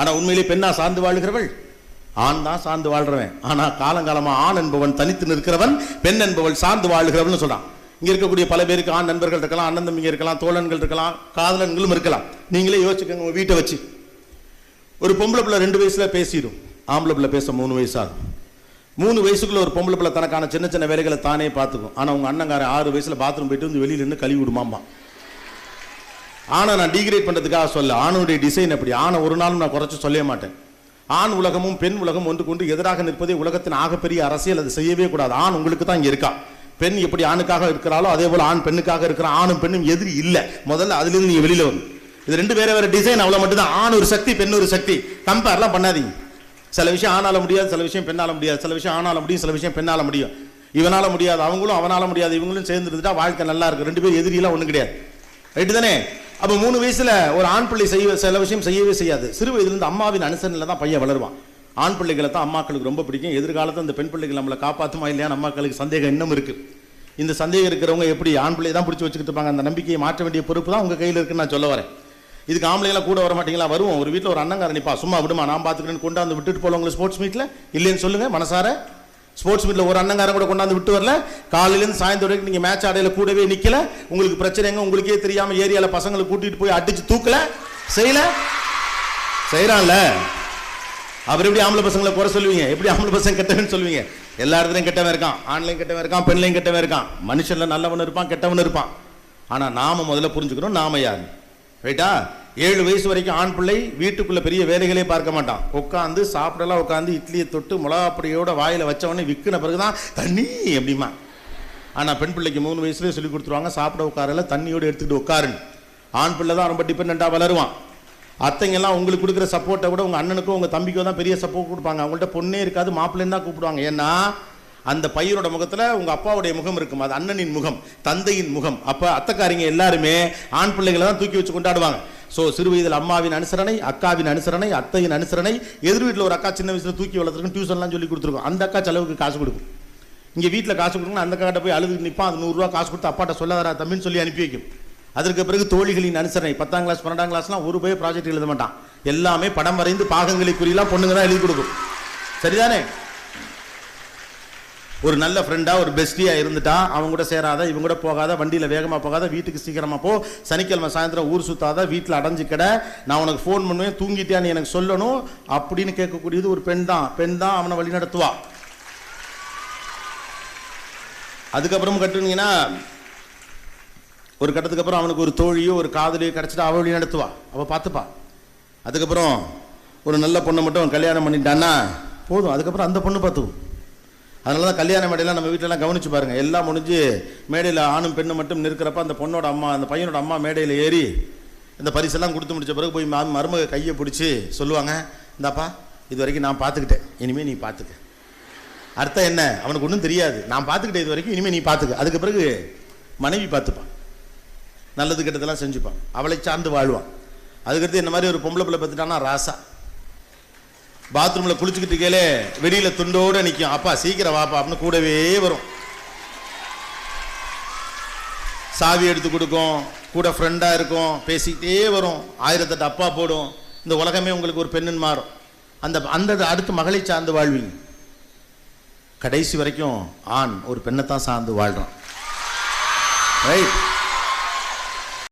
ஆனால் உண்மையிலே பெண்ணா சார்ந்து வாழுகிறவள்? ஆண் தான் சார்ந்து வாழ்கிறவன் ஆனால் காலங்காலமா ஆண் என்பவன் தனித்து நிற்கிறவன் பெண் என்பவள் சார்ந்து வாழுகிறவள்னு சொல்கிறான் இங்கே இருக்கக்கூடிய பல பேருக்கு ஆண் நண்பர்கள் இருக்கலாம் அண்ணன் தம்பிங்க இருக்கலாம் தோழன்கள் இருக்கலாம் காதலன்களும் இருக்கலாம். நீங்களே யோசிச்சுக்கோங்க உங்கள் வீட்டை வச்சு. ஒரு பொம்பளை பிள்ளை ரெண்டு வயசுல பேசிடும். ஆம்பளை பிள்ளை பேச மூணு வயசாகும். மூணு வயசுக்குள்ள ஒரு பொம்பளை பிள்ளை தனக்கான சின்ன சின்ன வேலைகளை தானே பார்த்துக்கும். ஆனால் உங்க அண்ணங்கார ஆறு வயசில் பாத்ரூம் போயிட்டு வந்து வெளியில இருந்து கழுவி விடுமாமா ஆணை நான் டிகிரேட் பண்ணுறதுக்காக சொல்ல ஆணுடைய டிசைன் அப்படி. ஆணை ஒரு நாளும் நான் குறைச்சி சொல்லவே மாட்டேன். ஆண் உலகமும் பெண் உலகம் ஒன்று கொண்டு எதிராக நிற்பதே உலகத்தின் ஆகப்பெரிய அரசியல். அது செய்யவே கூடாது. ஆண் உங்களுக்கு தான் இங்கே இருக்கா? பெண் எப்படி ஆணுக்காக இருக்கிறாளோ அதே போல் ஆண் பெண்ணுக்காக இருக்கிற ஆணும் பெண்ணும் எதிரி இல்லை. முதல்ல அதுலேருந்து நீங்கள் வெளியில் வந்து இது ரெண்டு வேற வேற டிசைன் அவ்வளோ மட்டும்தான். ஆண் ஒரு சக்தி பெண் ஒரு சக்தி. கம்பேர்லாம் பண்ணாதீங்க. சில விஷயம் ஆணால முடியாது சில விஷயம் பெண்ணால முடியாது. சில விஷயம் ஆணால முடியும் சில விஷயம் பெண்ணால முடியும். இவனால முடியாது அவங்களும் அவனால முடியாது இவங்களும் சேர்ந்துருந்துட்டா வாழ்க்கை நல்லா இருக்கு ரெண்டு பேரும் எதிரியெல்லாம் ஒன்றும் கிடையாது. ரைட்டு தானே? அப்போ மூணு வயசில் ஒரு ஆண் பிள்ளை செய்ய சில விஷயம் செய்யவே செய்யாது. சிறு வயதுலேருந்து அம்மாவின் அனுசரணையில் தான் பையன் வளருவான். ஆண் பிள்ளைகளை தான் அம்மாக்களுக்கு ரொம்ப பிடிக்கும். எதிர்காலத்தில் அந்த பெண் பிள்ளைகள் நம்மளை காப்பாற்றுமா இல்லையான்னு அம்மாக்களுக்கு சந்தேகம் இன்னும் இருக்குது இந்த சந்தேகம் இருக்கிறவங்க எப்படி ஆண் பிள்ளை தான் பிடிச்சி வச்சுக்கிட்டு இருப்பாங்க? அந்த நம்பிக்கையை மாற்ற வேண்டிய பொறுப்பு தான் உங்கள் கையில் இருக்குன்னு நான் சொல்ல வரேன். இதுக்கு ஆம்பளைலாம் கூட வர மாட்டீங்களா? வருவோம். ஒரு வீட்டில் ஒரு அண்ணங்கார நிப்பா. சும்மா விடுமா நான் பார்த்துக்கிறேன்னு கொண்டாந்து விட்டுட்டு போல ஸ்போர்ட்ஸ் மீட்டில் இல்லைன்னு சொல்லுங்கள் மனசார. ஸ்போர்ட்ஸ் மீட்டில் ஒரு அண்ணங்காரன் கூட கொண்டாந்து விட்டு வரல. காலையிலேருந்து சாயந்தரம் வரைக்கும் நீங்கள் மேட்ச் ஆடையில் கூடவே நிற்கல உங்களுக்கு பிரச்சனைங்க உங்களுக்கே தெரியாமல் ஏரியாவில் பசங்களை கூட்டிகிட்டு போய் அடித்து தூக்கல. செய்யல? செய்கிறான்ல அவர் எப்படி ஆம்பளை பசங்களை குறை சொல்லுவீங்க? எப்படி ஆம்பளை பசங்க கெட்டவன் சொல்லுவீங்க? எல்லா இடத்துலையும் கெட்டவன் இருக்கான். ஆண்லையும் கெட்டவன் இருக்கான் பெண்லையும் கெட்டவன் இருக்கான். மனுஷனில் நல்லவன் இருப்பான் கெட்டவன் இருப்பான். ஆனால் நாம முதல்ல புரிஞ்சுக்கிறோம் நாம யார்? ரைட்டா ஏழு வயசு வரைக்கும் ஆண் பிள்ளை வீட்டுக்குள்ளே பெரிய வேலைகளே பார்க்க மாட்டான். உட்காந்து சாப்பிடலாம் உட்காந்து இட்லியை தொட்டு மிளகாப்பொடியோட வாயில் வச்சவொடனே விற்கின பிறகு தான் தண்ணி! அப்படிமா ஆனால் பெண் பிள்ளைக்கு மூணு வயசுலேயே சொல்லி கொடுத்துருவாங்க சாப்பிட உட்காரல தண்ணியோடு எடுத்துக்கிட்டு உட்காருன்னு. ஆண் பிள்ளை தான் ரொம்ப டிபெண்ட்டாக வளருவான். அத்தைங்கெல்லாம் உங்களுக்கு கொடுக்குற சப்போர்ட்டை விட உங்கள் அண்ணனுக்கும் உங்கள் தம்பிக்கோ தான் பெரிய சப்போர்ட் கொடுப்பாங்க. அவங்கள்ட்ட பொண்ணே இருக்காது மாப்பிள்ளைன்னு தான் கூப்பிடுவாங்க. ஏன்னா அந்த பையனோட முகத்தில் உங்கள் அப்பாவுடைய முகம் இருக்கும். அது அண்ணனின் முகம் தந்தையின் முகம். அப்போ அத்தைக்காரிங்க எல்லாருமே ஆண் பிள்ளைகளை தான் தூக்கி வச்சு கொண்டாடுவாங்க. ஸோ சிறு வயதில் அம்மாவின் அனுசரணை அக்காவின் அனுசரணை அத்தையின் அனுசரணை எதிர் வீட்டில் ஒரு அக்கா சின்ன வயசில் தூக்கி வளர்த்துருக்கும் டியூஷன்லாம் சொல்லி கொடுத்துருக்கோம். அந்த அக்கா செலவுக்கு காசு கொடுக்கும். இங்கே வீட்டில் காசு கொடுக்கணும் அந்த அக்கா போய் அழுது நிற்பான் அது நூறுரூவா காசு கொடுத்து அப்பாட்ட சொல்லாதரா தம்பின்னு சொல்லி அனுப்பி வைக்கும். அதற்கு பிறகு தோழிகளின் அனுசரணை பத்தாம் கிளாஸ் பன்னெண்டாம் கிளாஸ்லாம் ஒரு போய் ப்ராஜெக்ட் எழுத மாட்டான். எல்லாமே படம் வரைந்து பாகங்களை குறியெல்லாம் பொண்ணுங்க தான் எழுதி கொடுக்கும். சரிதானே? ஒரு நல்ல ஃப்ரெண்டாக ஒரு பெஸ்டியாக இருந்துட்டா அவங்க கூட சேராத இவங்க கூட போகாத வண்டியில் வேகமாக போகாத வீட்டுக்கு சீக்கிரமாக போ. சனிக்கிழமை சாயந்தரம் ஊர் சுத்தாத வீட்டில் அடைஞ்சு கிட. நான் உனக்கு ஃபோன் பண்ணுவேன் தூங்கிட்டியான்னு எனக்கு சொல்லணும் அப்படின்னு கேட்கக்கூடியது ஒரு பெண் தான். பெண் தான் அவனை வழி நடத்துவா. அதுக்கப்புறம் கட்டுனீங்கன்னா ஒரு கட்டத்துக்கு அப்புறம் அவனுக்கு ஒரு தோழியோ ஒரு காதலியோ கிடச்சிட்டா அவள் வழி நடத்துவா. அவள் பார்த்துப்பா. அதுக்கப்புறம் ஒரு நல்ல பொண்ணை மட்டும் கல்யாணம் பண்ணிட்டான்னா போதும். அதுக்கப்புறம் அந்த பொண்ணு பார்த்துக்கும். அதனால தான் கல்யாண மேடையெல்லாம் நம்ம வீட்டிலலாம் கவனிச்சு பாருங்க. எல்லாம் முடிஞ்சு மேடையில் ஆணும் பெண்ணும் மட்டும் நிற்கிறப்ப அந்த பொண்ணோட அம்மா அந்த பையனோட அம்மா மேடையில் ஏறி இந்த பரிசெல்லாம் கொடுத்து முடிச்ச பிறகு போய் மருமக கையை பிடிச்சி சொல்லுவாங்க இந்தாப்பா இது வரைக்கும் நான் பார்த்துக்கிட்டேன். இனிமேல் நீ பார்த்துக்க. அர்த்தம் என்ன? அவனுக்கு ஒன்றும் தெரியாது. நான் பார்த்துக்கிட்டேன் இது வரைக்கும் இனிமேல் நீ பார்த்துக்க. அதுக்கு பிறகு மனைவி பார்த்துப்பான். நல்லது கெட்டதெல்லாம் செஞ்சுப்பான். அவளை சார்ந்து வாழ்வான். அதுக்கடுத்து இந்த மாதிரி ஒரு பொம்பளை பிள்ளை பார்த்துட்டான்னா ராசா. பாத்ரூமில் குளிச்சுக்கிட்டு கேளே வெளியில் துண்டோடு நிற்கும் அப்பா சீக்கிரம் வாப்பா அப்படின்னு கூடவே வரும். சாவி எடுத்து கொடுக்கும். கூட ஃப்ரெண்டாக இருக்கும். பேசிக்கிட்டே வரும். ஆயிரத்தெட்டு அப்பா போடும். இந்த உலகமே உங்களுக்கு ஒரு பெண்ணுன்னு மாறும். அந்த அந்த அடுத்து மகளை சார்ந்து வாழ்வீங்க. கடைசி வரைக்கும் ஆண் ஒரு பெண்ணை தான் சார்ந்து வாழ்கிறான் ரைட்